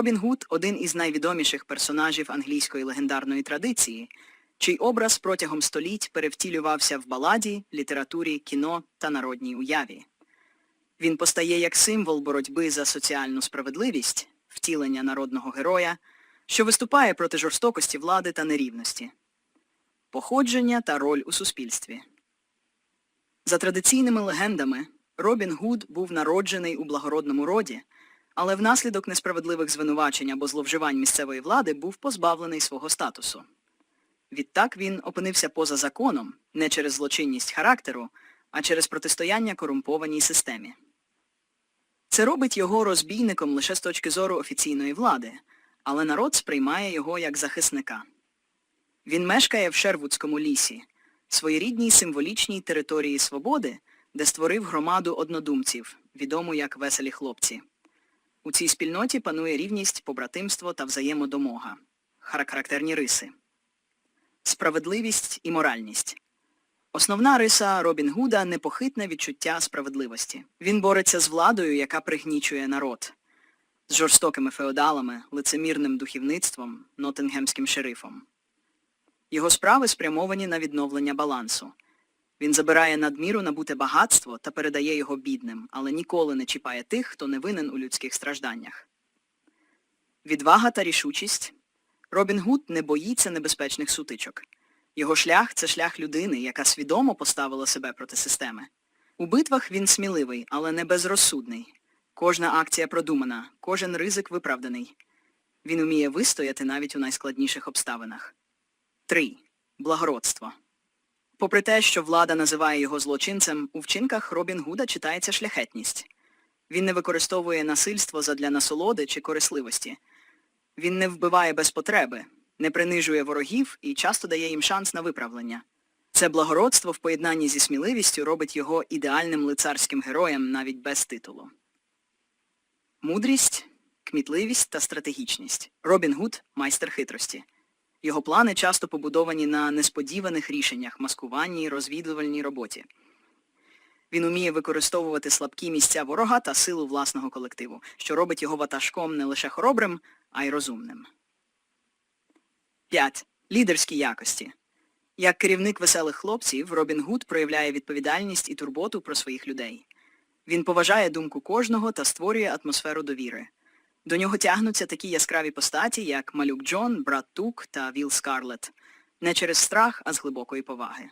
Робін Гуд один із найвідоміших персонажів англійської легендарної традиції, чий образ протягом століть перевтілювався в баладі, літературі, кіно та народній уяві. Він постає як символ боротьби за соціальну справедливість, втілення народного героя, що виступає проти жорстокості влади та нерівності, походження та роль у суспільстві. За традиційними легендами, Робін Гуд був народжений у благородному роді, але внаслідок несправедливих звинувачень або зловживань місцевої влади був позбавлений свого статусу. Відтак він опинився поза законом не через злочинність характеру, а через протистояння корумпованій системі. Це робить його розбійником лише з точки зору офіційної влади, але народ сприймає його як захисника. Він мешкає в Шервудському лісі, своєрідній символічній території свободи, де створив громаду однодумців, відому як веселі хлопці. У цій спільноті панує рівність, побратимство та взаємодомога, характерні риси. Справедливість і моральність. Основна риса Робін Гуда – непохитне відчуття справедливості. Він бореться з владою, яка пригнічує народ, з жорстокими феодалами, лицемірним духівництвом, нотингемським шерифом. Його справи спрямовані на відновлення балансу. Він забирає надміру набуте багатство та передає його бідним, але ніколи не чіпає тих, хто не винен у людських стражданнях. Відвага та рішучість. Робін Гуд не боїться небезпечних сутичок. Його шлях це шлях людини, яка свідомо поставила себе проти системи. У битвах він сміливий, але не безрозсудний. Кожна акція продумана, кожен ризик виправданий. Він уміє вистояти навіть у найскладніших обставинах. 3. Благородство. Попри те, що влада називає його злочинцем, у вчинках Робін Гуда читається шляхетність. Він не використовує насильство задля насолоди чи корисливості. Він не вбиває без потреби, не принижує ворогів і часто дає їм шанс на виправлення. Це благородство в поєднанні зі сміливістю робить його ідеальним лицарським героєм навіть без титулу. Мудрість, кмітливість та стратегічність. Робін Гуд – майстер хитрості. Його плани часто побудовані на несподіваних рішеннях, маскуванні, розвідувальній роботі. Він уміє використовувати слабкі місця ворога та силу власного колективу, що робить його ватажком не лише хоробрим, а й розумним. 5. Лідерські якості. Як керівник веселих хлопців, Робін Гуд проявляє відповідальність і турботу про своїх людей. Він поважає думку кожного та створює атмосферу довіри. До нього тягнуться такі яскраві постаті, як Малюк Джон, Брат Тук та Віл Скарлетт. Не через страх, а з глибокої поваги.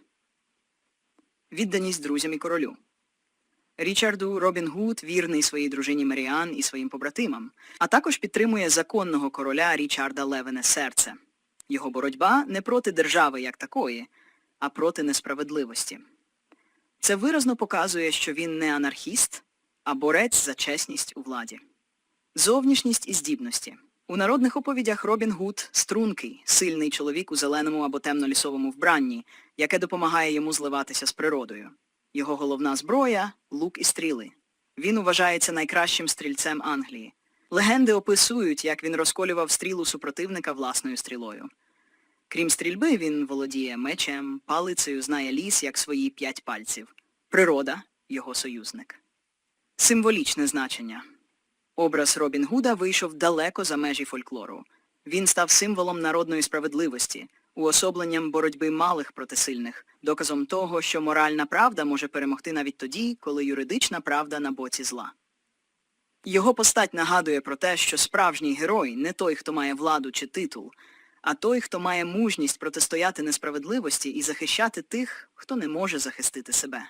Відданість друзям і королю. Річарду Робін Гуд вірний своїй дружині Меріан і своїм побратимам, а також підтримує законного короля Річарда Левене серце. Його боротьба не проти держави як такої, а проти несправедливості. Це виразно показує, що він не анархіст, а борець за чесність у владі. Зовнішність і здібності. У народних оповідях Робін Гуд – стрункий, сильний чоловік у зеленому або темно-лісовому вбранні, яке допомагає йому зливатися з природою. Його головна зброя – лук і стріли. Він вважається найкращим стрільцем Англії. Легенди описують, як він розколював стрілу супротивника власною стрілою. Крім стрільби, він володіє мечем, палицею, знає ліс, як свої п'ять пальців. Природа – його союзник. Символічне значення. Образ Робін Гуда вийшов далеко за межі фольклору. Він став символом народної справедливості, уособленням боротьби малих проти сильних, доказом того, що моральна правда може перемогти навіть тоді, коли юридична правда на боці зла. Його постать нагадує про те, що справжній герой не той, хто має владу чи титул, а той, хто має мужність протистояти несправедливості і захищати тих, хто не може захистити себе.